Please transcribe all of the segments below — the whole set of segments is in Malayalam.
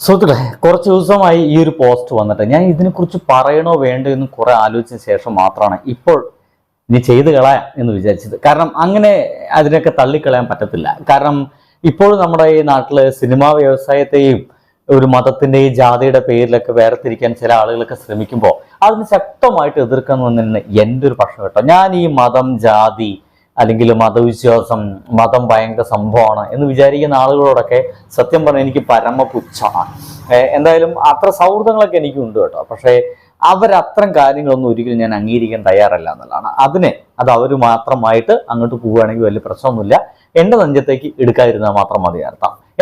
സുഹൃത്തുക്കളെ കുറച്ച് ദിവസമായി ഈ ഒരു പോസ്റ്റ് വന്നിട്ട് ഞാൻ ഇതിനെക്കുറിച്ച് പറയണോ വേണ്ടോ എന്ന് കുറെ ആലോചിച്ച ശേഷം മാത്രമാണ് ഇപ്പോൾ ഇനി ചെയ്ത് കളയാം എന്ന് വിചാരിച്ചത്. കാരണം അങ്ങനെ അതിനൊക്കെ തള്ളിക്കളയാൻ പറ്റത്തില്ല. കാരണം ഇപ്പോൾ നമ്മുടെ ഈ നാട്ടിൽ സിനിമാ വ്യവസായത്തെയും ഒരു മതത്തിന്റെയും ജാതിയുടെ പേരിലൊക്കെ വേർതിരിക്കാൻ ചില ആളുകളൊക്കെ ശ്രമിക്കുമ്പോൾ അതിന് ശക്തമായിട്ട് എതിർക്കാൻ വന്നിരുന്ന എന്റെ ഒരു പക്ഷം കേട്ടോ. ഞാൻ ഈ മതം ജാതി അല്ലെങ്കിൽ മതവിശ്വാസം മതം ഭയങ്കര സംഭവമാണ് എന്ന് വിചാരിക്കുന്ന ആളുകളോടൊക്കെ സത്യം പറഞ്ഞാൽ എനിക്ക് പരമപുച്ഛമാണ് എന്തായാലും അത്ര സൗഹൃദങ്ങളൊക്കെ എനിക്കുണ്ട് കേട്ടോ. പക്ഷേ അവരത്തരം കാര്യങ്ങളൊന്നും ഒരിക്കലും ഞാൻ അംഗീകരിക്കാൻ തയ്യാറല്ല എന്നുള്ളതാണ്. അതിനെ അത് അവർ മാത്രമായിട്ട് അങ്ങോട്ട് പോവുകയാണെങ്കിൽ വലിയ പ്രശ്നമൊന്നുമില്ല. എന്റെ നെഞ്ചത്തേക്ക് എടുക്കാതിരുന്നാൽ മാത്രം മതി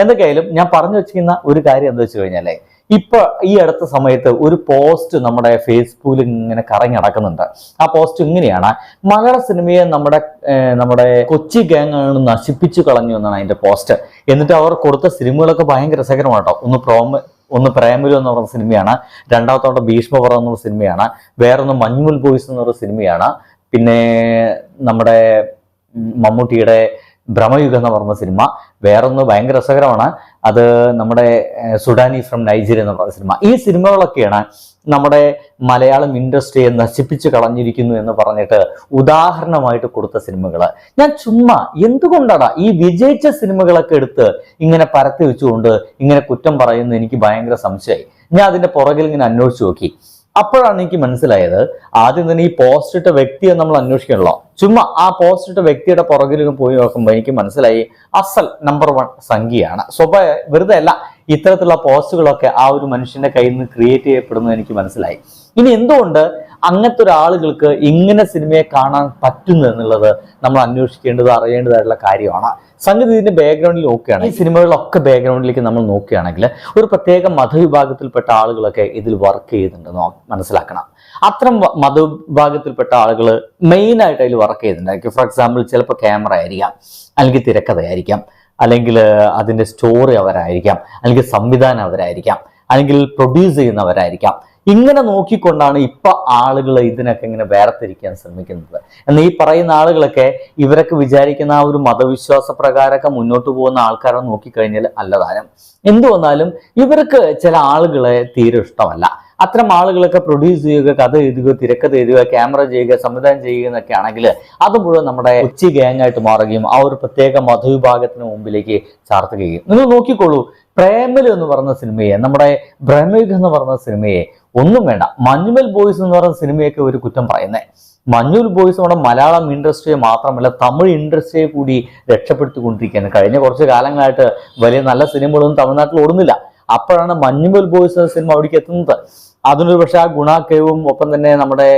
എന്തൊക്കെയായാലും ഞാൻ പറഞ്ഞു വെച്ചിരിക്കുന്ന ഒരു കാര്യം എന്താ വെച്ച് കഴിഞ്ഞാലേ ഇപ്പൊ ഈ അടുത്ത സമയത്ത് ഒരു പോസ്റ്റ് നമ്മുടെ ഫേസ്ബുക്കിൽ ഇങ്ങനെ കറങ്ങി നടക്കുന്നുണ്ട്. ആ പോസ്റ്റ് ഇങ്ങനെയാണ്. മലയാള സിനിമയെ നമ്മുടെ നമ്മുടെ കൊച്ചി ഗാങ് ആണ് നശിപ്പിച്ചു കളഞ്ഞു എന്നാണ് അതിന്റെ പോസ്റ്റ് എന്നിട്ട് അവർ കൊടുത്ത സിനിമകളൊക്കെ ഭയങ്കര രസകരമാണ് കേട്ടോ. ഒന്ന് പ്രോമ ഒന്ന് പ്രേമലു എന്ന് പറയുന്ന സിനിമയാണ്. രണ്ടാമത്തോടെ ഭീഷ്മപുറം എന്നുള്ള സിനിമയാണ്. വേറൊന്ന് മഞ്ഞുമുൽ ബോയ്സ് എന്ന് പറയുന്ന സിനിമയാണ്. പിന്നെ നമ്മുടെ മമ്മൂട്ടിയുടെ ഭ്രമയുഗം എന്ന് പറഞ്ഞ സിനിമ. വേറൊന്ന് ഭയങ്കര രസകരമാണ്. അത് നമ്മുടെ സുഡാനി ഫ്രം നൈജീരിയ എന്ന് പറഞ്ഞ സിനിമ. ഈ സിനിമകളൊക്കെയാണ് നമ്മുടെ മലയാളം ഇൻഡസ്ട്രിയെ നശിപ്പിച്ചു കളഞ്ഞിരിക്കുന്നു എന്ന് പറഞ്ഞിട്ട് ഉദാഹരണമായിട്ട് കൊടുത്ത സിനിമകൾ ഞാൻ ചുമ്മാ എന്തുകൊണ്ടാണ് ഈ വിജയിച്ച സിനിമകളൊക്കെ എടുത്ത് ഇങ്ങനെ പരത്തി വെച്ചുകൊണ്ട് ഇങ്ങനെ കുറ്റം പറയുന്നത് എനിക്ക് ഭയങ്കര സംശയമായി. ഞാൻ അതിന്റെ പുറകിൽ ഇങ്ങനെ അന്വേഷിച്ചു നോക്കി. അപ്പോഴാണ് എനിക്ക് മനസ്സിലായത് ആദ്യം തന്നെ ഈ പോസ്റ്റ് ഇട്ട വ്യക്തിയെ നമ്മൾ അന്വേഷിക്കണല്ലോ. ചുമ്മാ ആ പോസ്റ്റ് ഇട്ട വ്യക്തിയുടെ പുറകിലും പോയി നോക്കുമ്പോൾ എനിക്ക് മനസ്സിലായി അസൽ നമ്പർ വൺ സംഖ്യയാണ്. സ്വഭാവ വെറുതെ അല്ല ഇത്തരത്തിലുള്ള പോസ്റ്റുകളൊക്കെ ആ ഒരു മനുഷ്യന്റെ കയ്യിൽ നിന്ന് ക്രിയേറ്റ് ചെയ്യപ്പെടുന്നത് എനിക്ക് മനസ്സിലായി. ഇനി എന്തുകൊണ്ട് അങ്ങനത്തെ ഒരാളുകൾക്ക് ഇങ്ങനെ സിനിമയെ കാണാൻ പറ്റുന്നു എന്നുള്ളത് നമ്മൾ അന്വേഷിക്കേണ്ടത് അറിയേണ്ടതായിട്ടുള്ള കാര്യമാണ്. സംഗതി ഇതിന്റെ ബാക്ക്ഗ്രൗണ്ടിൽ നോക്കുകയാണ് ഈ സിനിമകളിലൊക്കെ ബാക്ക്ഗ്രൗണ്ടിലേക്ക് നമ്മൾ നോക്കുകയാണെങ്കിൽ ഒരു പ്രത്യേക മതവിഭാഗത്തിൽപ്പെട്ട ആളുകളൊക്കെ ഇതിൽ വർക്ക് ചെയ്യുന്നുണ്ട് എന്ന് മനസ്സിലാക്കണം. അത്തരം മതവിഭാഗത്തിൽപ്പെട്ട ആളുകൾ മെയിൻ ആയിട്ട് അതിൽ വർക്ക് ചെയ്യുന്നുണ്ടായിരിക്കും. ഫോർ എക്സാമ്പിൾ ചിലപ്പോൾ ക്യാമറ ആയിരിക്കാം അല്ലെങ്കിൽ തിരക്കഥയായിരിക്കാം അല്ലെങ്കിൽ അതിന്റെ സ്റ്റോറി അവരായിരിക്കാം അല്ലെങ്കിൽ സംവിധാനം അവരായിരിക്കാം അല്ലെങ്കിൽ പ്രൊഡ്യൂസ് ചെയ്യുന്നവരായിരിക്കാം. ഇങ്ങനെ നോക്കിക്കൊണ്ടാണ് ഇപ്പൊ ആളുകൾ ഇതിനൊക്കെ ഇങ്ങനെ വേർതിരിക്കാൻ ശ്രമിക്കുന്നത്. എന്നാൽ ഈ പറയുന്ന ആളുകളൊക്കെ ഇവരൊക്കെ വിചാരിക്കുന്ന ആ ഒരു മതവിശ്വാസ പ്രകാരമൊക്കെ മുന്നോട്ട് പോകുന്ന ആൾക്കാരെ നോക്കിക്കഴിഞ്ഞാൽ അല്ലതാനും എന്തു വന്നാലും ഇവർക്ക് ചില ആളുകളെ തീരെ ഇഷ്ടമല്ല. അത്തരം ആളുകളൊക്കെ പ്രൊഡ്യൂസ് ചെയ്യുക കഥ എഴുതുക തിരക്കഥ എഴുതുക ക്യാമറ ചെയ്യുക സംവിധാനം ചെയ്യുക എന്നൊക്കെ ആണെങ്കിൽ അത് മുഴുവൻ നമ്മുടെ കൊച്ചി ഗ്യാങ് ആയിട്ട് മാറുകയും ആ ഒരു പ്രത്യേക മതവിഭാഗത്തിന് മുമ്പിലേക്ക് ചാർത്തുകയും നിങ്ങൾ നോക്കിക്കോളൂ പ്രേമലു എന്ന് പറഞ്ഞ സിനിമയെ നമ്മുടെ ബ്രഹ്മയുഗ് എന്ന് പറഞ്ഞ സിനിമയെ ഒന്നും വേണ്ട. മഞ്ഞുമൽ ബോയ്സ് എന്ന് പറഞ്ഞ സിനിമയൊക്കെ ഒരു കുറ്റം പറയുന്നത് മഞ്ഞുൽ ബോയ്സ് നമ്മുടെ മലയാളം ഇൻഡസ്ട്രിയെ മാത്രമല്ല തമിഴ് ഇൻഡസ്ട്രിയെ കൂടി രക്ഷപ്പെടുത്തിക്കൊണ്ടിരിക്കുകയാണ് കഴിഞ്ഞ കുറച്ച് കാലങ്ങളായിട്ട് വലിയ നല്ല സിനിമകളൊന്നും തമിഴ്നാട്ടിൽ ഓടുന്നില്ല. അപ്പോഴാണ് മഞ്ഞുമൽ ബോയ്സ് എന്ന സിനിമ അവിടേക്ക് എത്തുന്നത്. അതിനൊരു പക്ഷേ ആ ഗുണ കേവും ഒപ്പം തന്നെ നമ്മുടെ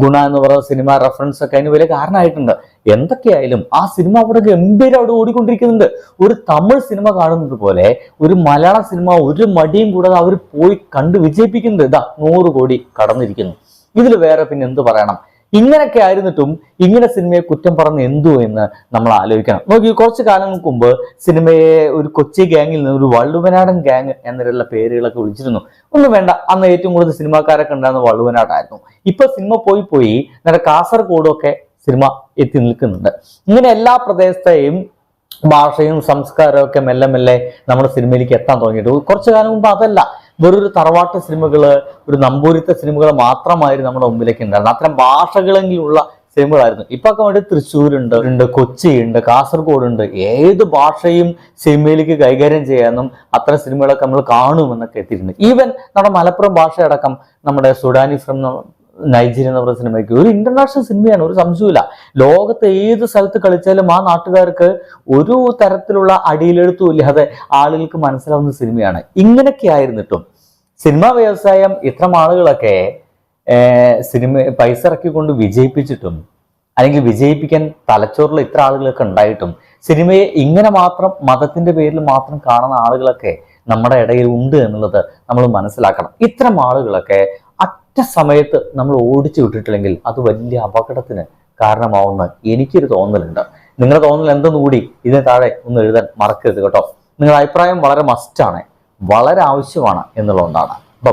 ഗുണ എന്ന് പറയുന്ന സിനിമ റെഫറൻസ് ഒക്കെ അതിന് വലിയ കാരണമായിട്ടുണ്ട്. എന്തൊക്കെയായാലും ആ സിനിമ അവിടെ ഗംഭീരം അവിടെ ഓടിക്കൊണ്ടിരിക്കുന്നുണ്ട്. ഒരു തമിഴ് സിനിമ കാണുന്നത് പോലെ ഒരു മലയാള സിനിമ ഒരു മടിയും കൂടാതെ അവർ പോയി കണ്ട് വിജയിപ്പിക്കുന്നത് ഇതാ നൂറ് കോടി കടന്നിരിക്കുന്നു. ഇതിൽ വേറെ പിന്നെ എന്ത് പറയണം? ഇങ്ങനെയൊക്കെ ആയിരുന്നിട്ടും ഇങ്ങനെ സിനിമയെ കുറ്റം പറഞ്ഞ് എന്തു എന്ന് നമ്മൾ ആലോചിക്കണം. നോക്കി കുറച്ച് കാലങ്ങൾക്ക് മുമ്പ് സിനിമയെ ഒരു കൊച്ചി ഗ്യാങ്ങിൽ നിന്ന് ഒരു വള്ളുവനാടൻ ഗ്യാങ് എന്നുള്ള പേരുകളൊക്കെ വിളിച്ചിരുന്നു. ഒന്നും വേണ്ട അന്ന് ഏറ്റവും കൂടുതൽ സിനിമാക്കാരൊക്കെ ഉണ്ടായിരുന്ന വള്ളുവനാടായിരുന്നു. ഇപ്പൊ സിനിമ പോയി പോയി നമ്മുടെ കാസർഗോഡൊക്കെ സിനിമ എത്തി നിൽക്കുന്നുണ്ട്. ഇങ്ങനെ എല്ലാ പ്രദേശത്തെയും ഭാഷയും സംസ്കാരവും ഒക്കെ മെല്ലെ മെല്ലെ നമ്മുടെ സിനിമയിലേക്ക് എത്താൻ തുടങ്ങിയിട്ട്. കുറച്ചു കാലം മുമ്പ് അതല്ല. വെറൊരു തറവാട്ട് സിനിമകൾ ഒരു നമ്പൂരിത്തെ സിനിമകൾ മാത്രമായിരുന്നു നമ്മുടെ മുമ്പിലേക്ക് ഉണ്ടായിരുന്നത്. അത്തരം ഭാഷകളെങ്കിലുള്ള സിനിമകളായിരുന്നു. ഇപ്പൊ ഒക്കെ വേണ്ടി തൃശ്ശൂരുണ്ട് ഉണ്ട് കൊച്ചിയുണ്ട് കാസർഗോഡുണ്ട്. ഏത് ഭാഷയും സിനിമയിലേക്ക് കൈകാര്യം ചെയ്യാനും അത്തരം സിനിമകളൊക്കെ നമ്മൾ കാണുമെന്നൊക്കെ എത്തിയിട്ടുണ്ട്. ഈവൻ നമ്മുടെ മലപ്പുറം ഭാഷയടക്കം നമ്മുടെ സുഡാനി ഫ്രം നൈജീരിയ എന്ന് പറയുന്ന സിനിമയ്ക്ക് ഒരു ഇന്റർനാഷണൽ സിനിമയാണ് ഒരു സംശയമില്ല ലോകത്ത് ഏത് സ്ഥലത്ത് കളിച്ചാലും ആ നാട്ടുകാർക്ക് ഒരു തരത്തിലുള്ള അടിയിലെഴുത്തും ഇല്ലാതെ ആളുകൾക്ക് മനസ്സിലാവുന്ന സിനിമയാണ്. ഇങ്ങനെയൊക്കെ ആയിരുന്നിട്ടും സിനിമാ വ്യവസായം ഇത്തരം ആളുകളൊക്കെ സിനിമ പൈസ ഇറക്കിക്കൊണ്ട് വിജയിപ്പിച്ചിട്ടും അല്ലെങ്കിൽ വിജയിപ്പിക്കാൻ തലച്ചോറിൽ ഇത്ര ആളുകളൊക്കെ ഉണ്ടായിട്ടും സിനിമയെ ഇങ്ങനെ മാത്രം മതത്തിന്റെ പേരിൽ മാത്രം കാണുന്ന ആളുകളൊക്കെ നമ്മുടെ ഇടയിൽ ഉണ്ട് എന്നുള്ളത് നമ്മൾ മനസ്സിലാക്കണം. ഇത്തരം ആളുകളൊക്കെ അറ്റ സമയത്ത് നമ്മൾ ഓടിച്ചു വിട്ടിട്ടില്ലെങ്കിൽ അത് വലിയ അപകടത്തിന് കാരണമാവുന്ന എനിക്കൊരു തോന്നലുണ്ട്. നിങ്ങളുടെ തോന്നൽ എന്തെന്ന് കൂടി ഇതിന് താഴെ ഒന്ന് എഴുതാൻ മറക്കരുത് കേട്ടോ. നിങ്ങളുടെ അഭിപ്രായം വളരെ മസ്റ്റാണ് വളരെ ആവശ്യമാണ് എന്നുള്ളതുകൊണ്ടാണ്. ബൈ